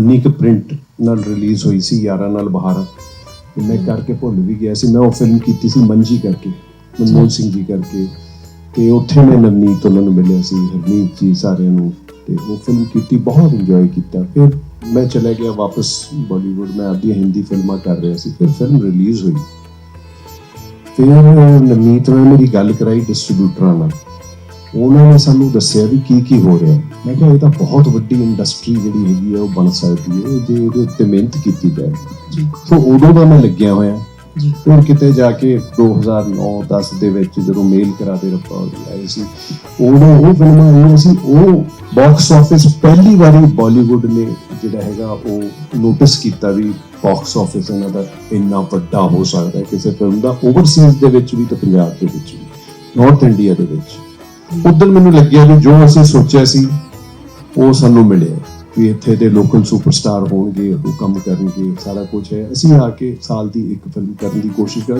19 ਕ ਪ੍ਰਿੰਟ ਨਾਲ ਰਿਲੀਜ਼ ਹੋਈ ਸੀ ਯਾਰਾਂ ਨਾਲ ਬਹਾਰਾਂ। ਤੇ ਮੈਂ ਕਰਕੇ ਭੁੱਲ ਵੀ ਗਿਆ ਸੀ। ਮੈਂ ਉਹ ਫਿਲਮ ਕੀਤੀ ਸੀ ਮੰਜੀ ਕਰਕੇ ਮਨਮੋਹਨ ਸਿੰਘ ਜੀ ਕਰਕੇ। ਤੇ ਉੱਥੇ ਮੈਂ ਨਵਨੀਤ ਉਹਨਾਂ ਨੂੰ ਮਿਲਿਆ ਸੀ ਹਰਮੀਤ ਜੀ ਸਾਰਿਆਂ ਨੂੰ। ਤੇ ਉਹ ਫਿਲਮ ਕੀਤੀ ਬਹੁਤ ਇੰਜੋਏ ਕੀਤਾ। ਫਿਰ ਮੈਂ ਚਲਾ ਗਿਆ ਵਾਪਸ ਬਾਲੀਵੁੱਡ ਮੈਂ ਆਪਦੀਆਂ ਹਿੰਦੀ ਫਿਲਮਾਂ ਕਰ ਰਿਹਾ ਸੀ। ਫਿਰ ਫਿਲਮ ਰਿਲੀਜ਼ ਹੋਈ। ਫਿਰ ਨਵਨੀਤ ਨਾਲ ਮੇਰੀ ਗੱਲ ਕਰਾਈ ਡਿਸਟ੍ਰੀਬਿਊਟਰਾਂ ਨਾਲ। ਉਹਨਾਂ ਨੇ ਸਾਨੂੰ ਦੱਸਿਆ ਵੀ ਕੀ ਕੀ ਹੋ ਰਿਹਾ। ਮੈਂ ਕਿਹਾ ਇਹ ਤਾਂ ਬਹੁਤ ਵੱਡੀ ਇੰਡਸਟਰੀ ਜਿਹੜੀ ਹੈਗੀ ਹੈ ਉਹ ਬਣ ਸਕਦੀ ਹੈ ਜੇ ਇਹਦੇ ਉੱਤੇ ਮਿਹਨਤ ਕੀਤੀ ਜਾਏ। ਜੀ। ਸੋ ਉਦੋਂ ਦਾ ਮੈਂ ਲੱਗਿਆ ਹੋਇਆ। ਜੀ। ਫਿਰ ਕਿਤੇ ਜਾ ਕੇ 2009-10 ਦੇ ਵਿੱਚ ਜਦੋਂ ਮੇਲ ਕਰਾ ਦੇ ਉਹਦੀ ਆਈ ਸੀ। ਉਦੋਂ ਉਹ ਫਿਲਮਾਂ ਆਈਆਂ ਸੀ ਉਹ ਬਾਕਸ ਆਫਿਸ ਪਹਿਲੀ ਵਾਰੀ ਬਾਲੀਵੁੱਡ ਨੇ ਜਿਹੜਾ ਹੈਗਾ ਉਹ ਨੋਟਿਸ ਕੀਤਾ ਵੀ ਬਾਕਸ ਆਫਿਸ ਇਹਨਾਂ ਦਾ ਇੰਨਾ ਵੱਡਾ ਹੋ ਸਕਦਾ ਕਿਸੇ ਫਿਲਮ ਦਾ ਓਵਰਸੀਜ਼ ਦੇ ਵਿੱਚ ਵੀ ਤੇ ਪੰਜਾਬ ਦੇ ਵਿੱਚ ਵੀ ਨਾਰਥ ਇੰਡੀਆ ਦੇ ਵਿੱਚ। ਉਦੋਂ ਮੈਨੂੰ ਲੱਗਿਆ ਵੀ ਜੋ ਅਸੀਂ ਸੋਚਿਆ ਸੀ, ਉਹ ਸਾਨੂੰ ਮਿਲਿਆ। ਵੀ ਇੱਥੇ ਦੇ ਲੋਕਲ ਸੁਪਰਸਟਾਰ ਹੋਣਗੇ, ਉਹ ਕੰਮ ਕਰਨਗੇ, ਸਾਰਾ ਕੁਝ ਹੈ। ਅਸੀਂ ਆ ਕੇ ਸਾਲ ਦੀ ਇੱਕ ਫਿਲਮ ਕਰਨ ਦੀ ਕੋਸ਼ਿਸ਼ ਕਰਾਂਗੇ।